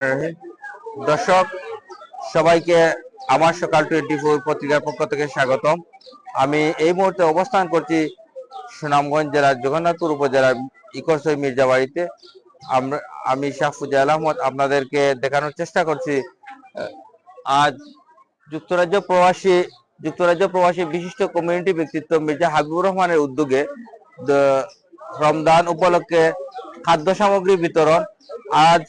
রহিম। দর্শক, সবাইকে আমার সকাল টোয়েন্টি ফোর পত্রিকার পক্ষ থেকে স্বাগতম। আমি এই মুহূর্তে অবস্থান করছি সুনামগঞ্জ জেলার জগন্নাথপুর উপজেলার ইকরসই মির্জাবাড়িতে। আমরা, আমি শাহফুজা আহমদ আপনাদেরকে দেখানোর চেষ্টা করছি। আজ যুক্তরাজ্য প্রবাসী যুক্তরাজ্য প্রবাসী বিশিষ্ট কমিউনিটি ব্যক্তিত্ব মির্জা হাবিবুর রহমানের উদ্যোগে রমদান উপলক্ষে খাদ্য সামগ্রী বিতরণ। আজ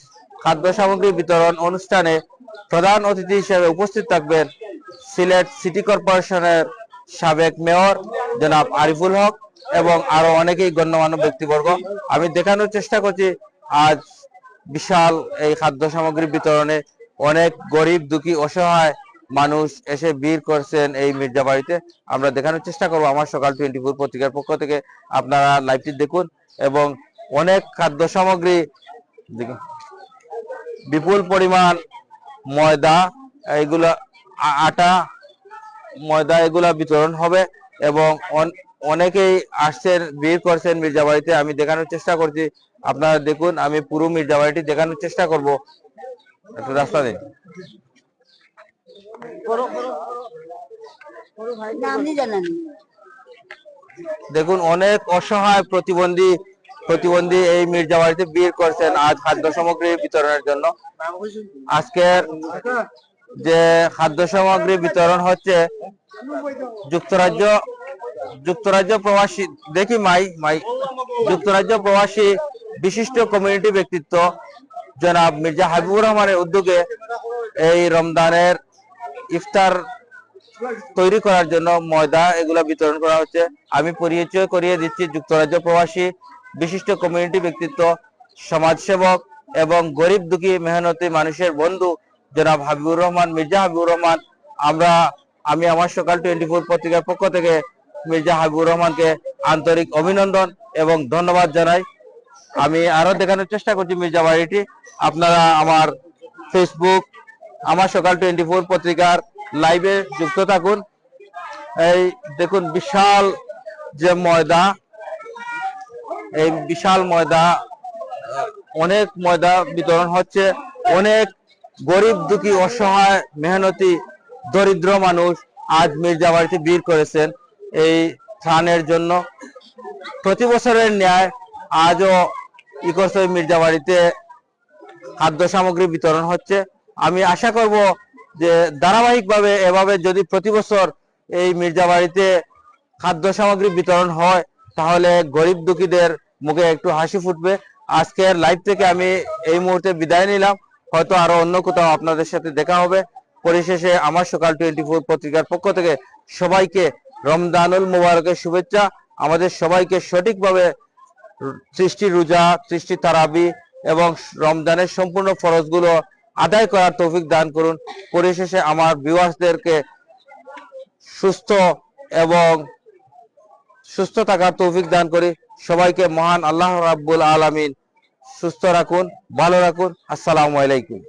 খাদ্য সামগ্রী বিতরণ অনুষ্ঠানে প্রধান অতিথি হিসেবে উপস্থিত থাকবেন সিলেট সিটি কর্পোরেশনের সাবেক মেয়র জনাব আরিফুল হক এবং আরও অনেকেই গণ্যমান্য ব্যক্তিবর্গ। আমি দেখানোর চেষ্টা করছি, আজ বিশাল এই খাদ্য সামগ্রী বিতরণে অনেক গরিব, দুঃখী, অসহায় মানুষ এসে ভিড় করছেন এই মির্জা বাড়িতে। আমরা দেখানোর চেষ্টা করব আমার সকাল টোয়েন্টি ফোর পত্রিকার পক্ষ থেকে। আপনারা লাইভটি দেখুন এবং অনেক খাদ্য সামগ্রী দেখুন। বিপুল পরিমাণ ময়দা এগুলা আ- আটা ময়দা এগুলা বিতরণ হবে এবং অনেকেই আসছেন ভিড় করছেন মির্জাবাড়িতে। আমি দেখানোর চেষ্টা করছি। আপনারা দেখুন আমি পুরো মির্জাবাড়িটি দেখানোর চেষ্টা করব। একটু রাস্তা দিন। দেখুন অনেক অসহায় প্রতিবন্ধী প্রতিবন্ধী এই মির্জাবাড়িতে ভিড় করছেন আজ খাদ্য সামগ্রী বিতরণের জন্য। আজকের যে খাদ্য সামগ্রী বিতরণ হচ্ছে, যুক্তরাজ্য যুক্তরাজ্য প্রবাসী, দেখি মাই মাই, যুক্তরাজ্য প্রবাসী বিশিষ্ট কমিউনিটি ব্যক্তিত্ব জনাব মির্জা হাবিবুর রহমানের উদ্যোগে এই রমদানের ইফতার তৈরি করার জন্য ময়দা এগুলা বিতরণ করা হচ্ছে। আমি পরিচয় করিয়ে দিচ্ছি যুক্তরাজ্য প্রবাসী বিশিষ্ট কমিউনিটি ব্যক্তিত্ব, সমাজসেবক এবং গরিব দুঃখী মেহনতি মানুষের বন্ধু জনাব হাবিবুর রহমান, মির্জা হাবিবুর রহমান। আমরা, আমি আমার সকাল টোয়েন্টি ফোর পত্রিকার পক্ষ থেকে মির্জা হাবিবুর রহমানকে আন্তরিক অভিনন্দন এবং ধন্যবাদ জানাই। আমি আরও দেখানোর চেষ্টা করছি মির্জা বাড়িটি। আপনারা আমার ফেসবুক আমার সকাল টোয়েন্টি ফোর পত্রিকার লাইভে যুক্ত থাকুন। এই দেখুন, বিশাল যে ময়দা এই বিশাল ময়দা, অনেক ময়দা বিতরণ হচ্ছে। অনেক গরিব দুঃখী, অসহায়, মেহনতি, দরিদ্র মানুষ আজ মির্জা বাড়িতে ভিড় করেছেন এই ত্রাণের জন্য। প্রতি বছরের ন্যায় আজও ইকোসই মির্জাবাড়িতে খাদ্য সামগ্রী বিতরণ হচ্ছে। আমি আশা করব যে ধারাবাহিকভাবে এভাবে যদি প্রতি বছর এই মির্জা বাড়িতে খাদ্য সামগ্রী বিতরণ হয় তাহলে গরিব দুঃখীদের মুখে একটু হাসি ফুটবে। আজকের লাইভ থেকে আমি এই মুহূর্তে বিদায় নিলাম। হয়তো আরও অন্য কোথাও আপনাদের সাথে দেখা হবে। পরিশেষে আমার সকাল টোয়েন্টি ফোর পত্রিকার পক্ষ থেকে সবাইকে রমজানুল মুবারকের শুভেচ্ছা। আমাদের সবাইকে সঠিকভাবে সৃষ্টি রোজা, সৃষ্টি তারাবি এবং রমজানের সম্পূর্ণ ফরজগুলো আদায় করার তৌফিক দান করুন। পরিশেষে আমার ভিউয়ার্সদেরকে সুস্থ এবং সুস্থ থাকার তৌফিক দান করে সবাইকে মহান আল্লাহ রাব্বুল আলামিন সুস্থ রাখুন, ভালো রাখুন। আসসালামু আলাইকুম।